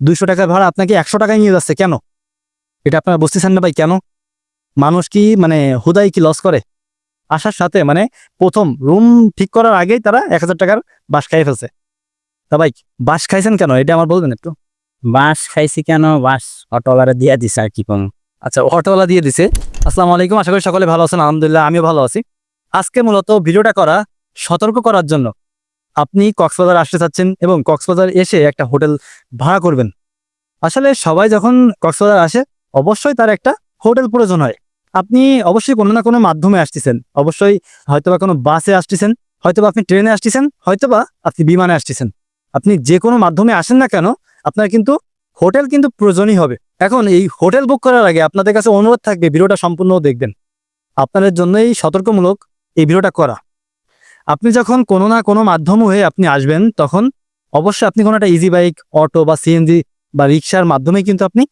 দুইশো টাকা ভাড়া আপনাকে একশো টাকায় নিয়ে যাচ্ছে কেন? এটা আপনারা বুঝতেছেন না ভাই কেন? মানুষ কি মানে হুদাই কি লস করে? আসার সাথে মানে প্রথম রুম ঠিক করার আগেই তারা এক হাজার টাকার বাস খাইয়ে ফেলছে। তা ভাই বাস খাইছেন কেন? এটা আমার বলবেন একটু। বাস খাইছি কেন? বাস অটোওয়ালা দিয়ে দিছে আর কি কম। আচ্ছা অটোওয়ালা দিয়ে দিছে। আসসালামু আলাইকুম আশা করি সকলে ভালো আছেন আলহামদুলিল্লাহ আমিও ভালো আছি। আজকে মূলত ভিডিওটা করা সতর্ক করার জন্য আপনি কক্সবাজার আসতে চাচ্ছেন এবং কক্সবাজার এসে একটা হোটেল ভাড়া করবেন। আসলে সবাই যখন কক্সবাজার আসে, অবশ্যই তার একটা হোটেল প্রয়োজন হয়। আপনি অবশ্যই কোনো না কোনো মাধ্যমে আসতেছেন। অবশ্যই হয়তোবা কোনো বাসে আসতেছেন, হয়তোবা আপনি ট্রেনে আসতেছেন, হয়তোবা আপনি বিমানে আসতেছেন। আপনি যে কোনো মাধ্যমে আসেন না কেন, আপনার কিন্তু হোটেল কিন্তু প্রয়োজনই হবে। এখন এই হোটেল বুক করার আগে আপনাদের কাছে অনুরোধ থাকবে, ভিডিওটা সম্পূর্ণ দেখবেন। আপনাদের জন্যই সতর্কমূলক এই ভিডিওটা করা। আপনি যখন কোনো না কোনো মাধ্যম হয়ে আপনি আসবেন, তখন অবশ্যই আপনি কোনো একটা ইজি বাইক অটো বা সিএনজি বা রিক্সার মাধ্যমে কিন্তু আপনি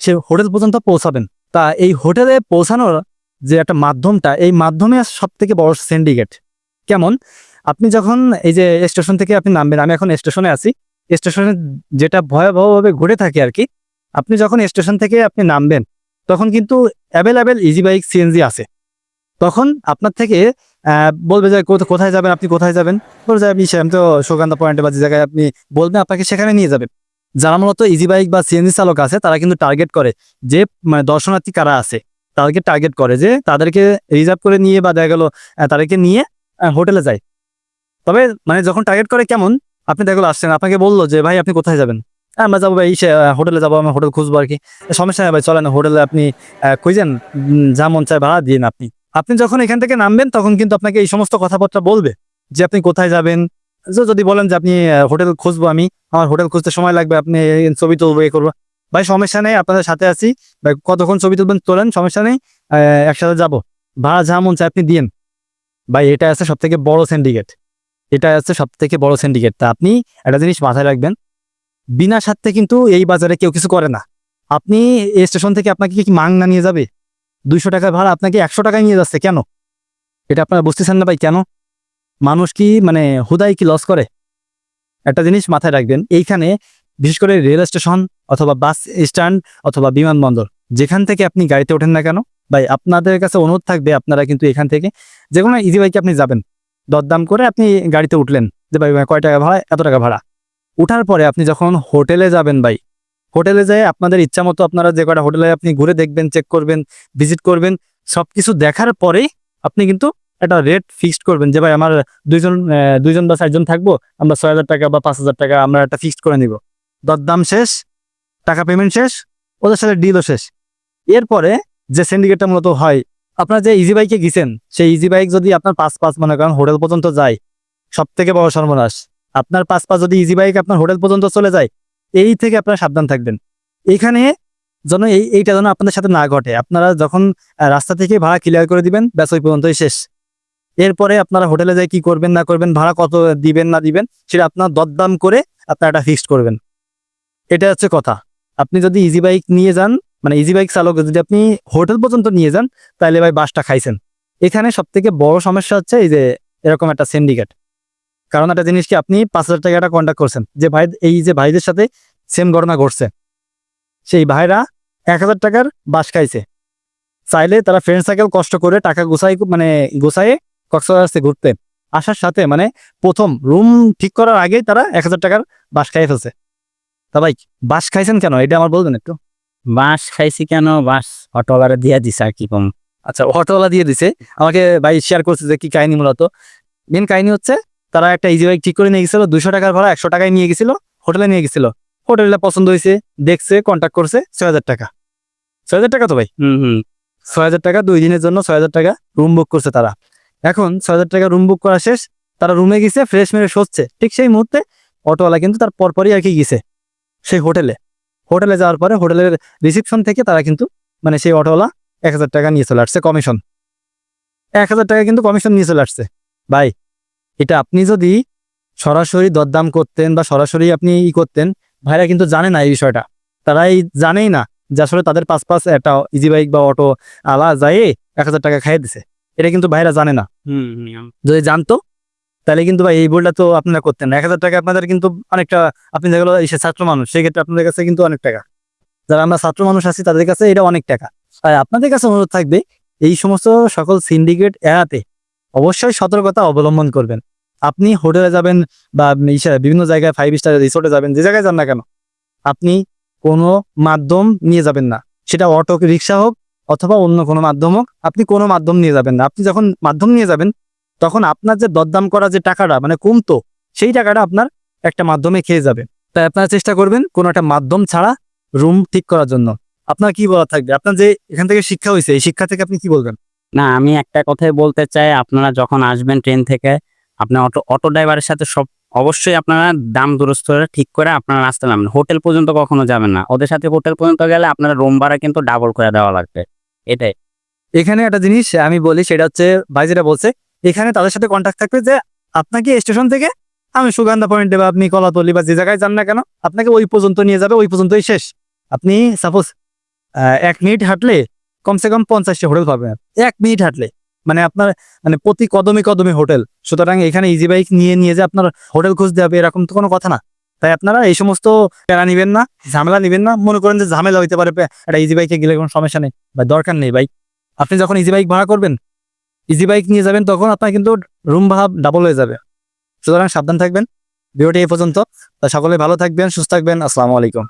সে হোটেল পর্যন্ত পৌঁছাবেন। তা এই হোটেলে পৌঁছানোর যে একটা মাধ্যমটা, এই মাধ্যমে সব থেকে বড় সিন্ডিকেট কেমন? আপনি যখন এই যে স্টেশন থেকে আপনি নামবেন, আমি এখন স্টেশনে আছি স্টেশনে যেটা ভয়াবহভাবে ঘুরে থাকে আর কি, আপনি যখন স্টেশন থেকে আপনি নামবেন, তখন কিন্তু অ্যাভেলেবেল ইজি বাইক সিএনজি আছে। তখন আপনার থেকে বলবে যে কোথায় যাবেন? আপনি কোথায় যাবেন? বলবে যে আমি সে- আমি তো সুগন্ধা পয়েন্টে বা যে জায়গায় আপনি বলবেন আপনাকে সেখানে নিয়ে যাবেন যারা মূলত ইজি বাইক বা সিএনজি চালক আছে তারা কিন্তু টার্গেট করে যে মানে দর্শনার্থী কারা আছে তাদেরকে টার্গেট করে যে তাদেরকে রিজার্ভ করে নিয়ে বা দেখা গেলো তাদেরকে নিয়ে হোটেলে যায়। তবে মানে যখন টার্গেট করে কেমন আপনি দেখা গেলো আসছেন আপনাকে বলল যে ভাই আপনি কোথায় যাবেন? "হ্যাঁ, আমরা যাব ভাই হোটেলে যাব আমি হোটেল খুঁজবো আর কি সমস্যা নেই ভাই চলেন হোটেলে আপনি খুঁজেন যা মন চায় ভাড়া দিন আপনি। আপনি যখন এখান থেকে নামবেন, তখন কিন্তু আপনাকে এই সমস্ত কথাবার্তা বলবে যে আপনি কোথায় যাবেন। যদি বলেন যে আপনি হোটেল খুঁজবো আমি, আমার হোটেল খুঁজতে সময় লাগবে, আপনি ছবি তুলবো, এ করব। ভাই, সমস্যা নেই, আপনাদের সাথে আছি। ভাই, কতক্ষণ ছবি তুলবেন তোলেন, সমস্যা নেই একসাথে যাব। ভাড়া যা মন চাই আপনি দিন ভাই, এটা আছে সব থেকে বড় সিন্ডিকেট এটা আছে সব থেকে বড় সিন্ডিকেট তা আপনি একটা জিনিস মাথায় রাখবেন, বিনা স্বার্থে কিন্তু এই বাজারে কেউ কিছু করে না। আপনি এই স্টেশন থেকে আপনাকে কি মাং না নিয়ে যাবে? দুইশো টাকা ভাড়া আপনাকে একশো টাকায় নিয়ে যাচ্ছে কেন? এটা আপনারা বুঝতেছেন না ভাই কেন? মানুষ কি মানে হুদাই কি লস করে? একটা জিনিস মাথায় রাখবেন এইখানে বিশেষ করে রেল স্টেশন অথবা বাস স্ট্যান্ড অথবা বিমানবন্দর যেখান থেকে আপনি গাড়িতে ওঠেন না কেন? ভাই আপনাদের কাছে অনুরোধ থাকবে আপনারা কিন্তু এখান থেকে যে কোনো ইজি বাইকে আপনি যাবেন। দরদাম করে আপনি গাড়িতে উঠলেন যে ভাই ভাই, কয় টাকা ভাড়া? এত টাকা ভাড়া। উঠার পরে আপনি যখন হোটেলে যাবেন ভাই হোটেলে যেয়ে আপনাদের ইচ্ছা মতো আপনারা যে কটা হোটেলে আপনি ঘুরে দেখবেন চেক করবেন ভিজিট করবেন সব কিছু দেখার পরেই আপনি কিন্তু একটা রেট ফিক্সড করবেন যে, ভাই, আমার দুইজন দুইজন বা চারজন থাকব, আমরা ছয় হাজার টাকা বা পাঁচ হাজার টাকা আমরা একটা ফিক্সড করে নিব। দরদাম শেষ, টাকা পেমেন্ট শেষ, ওদের সাথে ডিলও শেষ। এরপরে যে সিন্ডিকেটটা মূলত হয়, আপনার যে ইজি বাইকে গেছেন, সেই ইজি বাইক যদি আপনার পাঁচ পাঁচ মনে করেন হোটেল পর্যন্ত যায় সব থেকে বড় সর্বনাশ। আপনার পাঁচ পাঁচ যদি ইজি বাইক আপনার হোটেল পর্যন্ত চলে যায় এই থেকে আপনারা সাবধান থাকবেন। এইখানে যেন এই, এইটা যেন আপনাদের সাথে না ঘটে। আপনারা যখন রাস্তা থেকে ভাড়া ক্লিয়ার করে দিবেন, ব্যাস ওই পর্যন্তই শেষ। এরপরে আপনারা হোটেলে যাই কি করবেন, না করবেন, ভাড়া কত দিবেন, না দিবেন, সেটা আপনার দরদাম করে আপনারা এটা ফিক্সড করবেন। এটা হচ্ছে কথা। আপনি যদি ইজি বাইক নিয়ে যান মানে ইজি বাইক চালক, যদি আপনি হোটেল পর্যন্ত নিয়ে যান, তাহলে ভাই বাসটা খাইছেন। এখানে সব থেকে বড় সমস্যা হচ্ছে এই যে, এরকম একটা সিন্ডিকেট কারণ একটা জিনিস কি আপনি পাঁচ হাজার টাকাটা কন্ট্যাক্ট করছেন। যে ভাই এই যে ভাইদের সাথে সেম ঘটনা ঘটছে। সেই ভাইরা এক হাজার টাকার বাস খাইছে। চাইলে তারা ফ্রেন্ড সার্কেল কষ্ট করে টাকা গুছাই মানে গুছাইয়ে কক্সবাজার আসতে ঘুরতে। আসার সাথে মানে প্রথম রুম ঠিক করার আগেই তারা এক হাজার টাকার বাস খাইয়ে ফেলছে। তা ভাই বাস খাইছেন কেন? এটা আমার বলবেন একটু। বাস খাইছি কেন? বাস অটোওয়ালা দিয়ে দিছে আর কি কম। আচ্ছা অটোওয়ালা দিয়ে দিছে। আমাকে ভাই শেয়ার করছে যে কি কাহিনী মূলত। মেন কাহিনী হচ্ছে তারা একটা ইজি বাইক ঠিক করে নিয়ে গেছিল দুশো টাকার ভাড়া একশো টাকায় নিয়ে গেছিল হোটেলে নিয়ে গেছিল। হোটেলে পছন্দ হয়েছে দেখছে কন্ট্যাক্ট করছে ছয় হাজার টাকা। ছয় হাজার টাকা তো ভাই? হুম হুম। ছয় হাজার টাকা দুই দিনের জন্য ছয় হাজার টাকা রুম বুক করছে তারা। এখন ছয় হাজার টাকা রুম বুক করা শেষ তারা রুমে গেছে ফ্রেশ মেরে সচ্ছে ঠিক সেই মুহূর্তে অটোওয়ালা কিন্তু তার পরপরই আর কি গেছে সেই হোটেলে। হোটেলে যাওয়ার পরে হোটেলের রিসিপশন থেকে তারা কিন্তু মানে সেই অটোওয়ালা এক হাজার টাকা নিয়ে চলে আসছে কমিশন এক হাজার টাকা কিন্তু কমিশন নিয়ে চলে আসছে। ভাই এটা আপনি যদি সরাসরি দরদাম করতেন বা সরাসরি আপনি ই করতেন ভাইরা কিন্তু জানে না এই বিষয়টা। তারা এই জানেই না যে আসলে তাদের পাঁচ পাঁচ একটা ইজি বাইক বা অটো আলা যায় এক হাজার টাকা খাইয়ে দিছে। এটা কিন্তু ভাইরা জানে না। যদি জানতো তাহলে কিন্তু ভাই এই ভুলটা তো আপনারা করতেন না। এক হাজার টাকা আপনাদের কিন্তু অনেকটা আপনি যেগুলো এসে ছাত্র মানুষ সেক্ষেত্রে আপনাদের কাছে কিন্তু অনেক টাকা। যারা আমরা ছাত্র মানুষ আছি তাদের কাছে এটা অনেক টাকা। তাই আপনাদের কাছে অনুরোধ থাকবে এই সমস্ত সকল সিন্ডিকেট এড়াতে অবশ্যই সতর্কতা অবলম্বন করবেন। আপনি হোটেলে যাবেন বা বিভিন্ন জায়গায় ফাইভ স্টার রিসোর্টে যাবেন, যে জায়গায় যান না কেন, আপনি কোনো মাধ্যম নিয়ে যাবেন না। সেটা অটো, রিক্সা হোক অথবা অন্য কোনো মাধ্যম হোক, আপনি কোনো মাধ্যম নিয়ে যাবেন না। আপনি যখন মাধ্যম নিয়ে যাবেন, তখন আপনার যে দরদাম করা যে টাকাটা মানে কমতো, সেই টাকাটা আপনার একটা মাধ্যমে খেয়ে যাবে। তাই আপনারা চেষ্টা করবেন কোনো একটা মাধ্যম ছাড়া রুম ঠিক করার জন্য। আপনার কি বলা থাকবে? আপনার যে এখান থেকে শিক্ষা হয়েছে, এই শিক্ষা থেকে আপনি কি বলবেন? না, আমি একটা কথাই বলতে চাই, আপনারা যখন আসবেন ট্রেন থেকে আপনার অটো অটো ড্রাইভারের সাথে সব, অবশ্যই আপনারা দাম দুরস্ত ঠিক করে আপনারা রাস্তা নামবেন। হোটেল পর্যন্ত কখনো যাবেন না। ওদের সাথে হোটেল পর্যন্ত গেলে আপনারা রুম ভাড়া কিন্তু ডাবল করে দেওয়া লাগবে। এটাই। এখানে একটা জিনিস আমি বলি, সেটা হচ্ছে ভাই যেটা বলছে, এখানে তাদের সাথে কন্ট্যাক্ট থাকবে যে আপনাকে স্টেশন থেকে আমি সুগন্ধা পয়েন্টে বা আপনি কলাতলি বা যে জায়গায় যান না কেন, আপনাকে ওই পর্যন্ত নিয়ে যাবে, ওই পর্যন্তই শেষ। আপনি সাপোজ এক মিনিট হাঁটলে কমসে কম পঞ্চাশটি হোটেল পাবেন। এক মিনিট হাঁটলে। মানে আপনার মানে প্রতি কদমে কদমে হোটেল। সুতরাং এখানে ইজি বাইক নিয়ে নিয়ে যে আপনার হোটেল খুঁজতে হবে, এরকম তো কোনো কথা না। তাই আপনারা এই সমস্ত প্যারা নিবেন না, ঝামেলা নিবেন না। মনে করেন যে ঝামেলা হইতে পারে একটা ইজি বাইকে গেলে কোনো সমস্যা নেই, বা দরকার নেই বাইক আপনি যখন ইজি বাইক ভাড়া করবেন ইজি বাইক নিয়ে যাবেন, তখন আপনার কিন্তু রুম ভাড়া ডাবল হয়ে যাবে। সুতরাং সাবধান থাকবেন। ভিডিওটি এই পর্যন্ত। সকলে ভালো থাকবেন, সুস্থ থাকবেন। আসসালামু আলাইকুম।